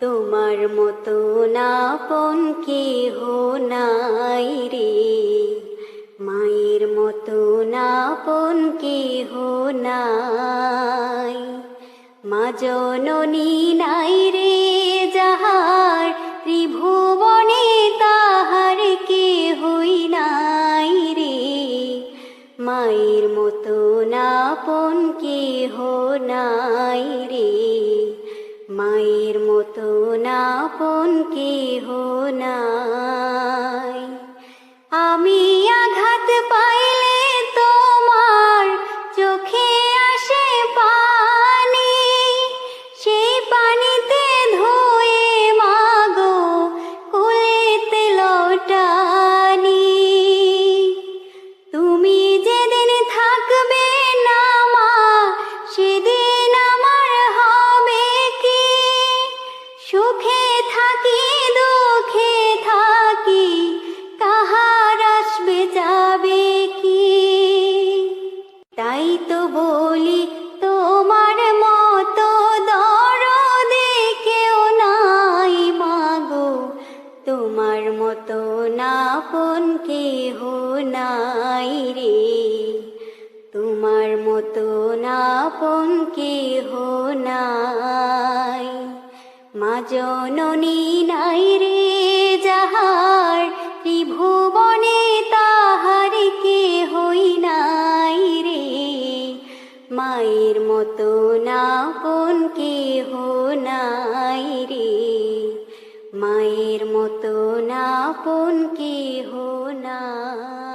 তোমার মতো নাপন কেহ নাই রে। মায়ের মতো নাপন কেহ নাই। মা জননী নাই রে যাহার ত্রিভুবনে তাহার কে হই নাই রে। মায়ের মতো নাপন কেহ নাই রে। মায়ের মতো না নাপন কেহ নাই? সুখে থাকি, দুঃখে থাকি, কাহার আসবে, যাবে কি? তাই তো বলি, তোমার মতো দরদে কেউ নাই মাগো। তোমার মতো নাপন কেহ নাই রে। তোমার মতো নাপন কেহ নাই। মা জননী নাই রে যাহার, ত্রিভুবনে তাহার কে হই নাই রে। মায়ের মতো না কোন কে হো নাই রে। মায়ের মতো না কোন কে হো নাই।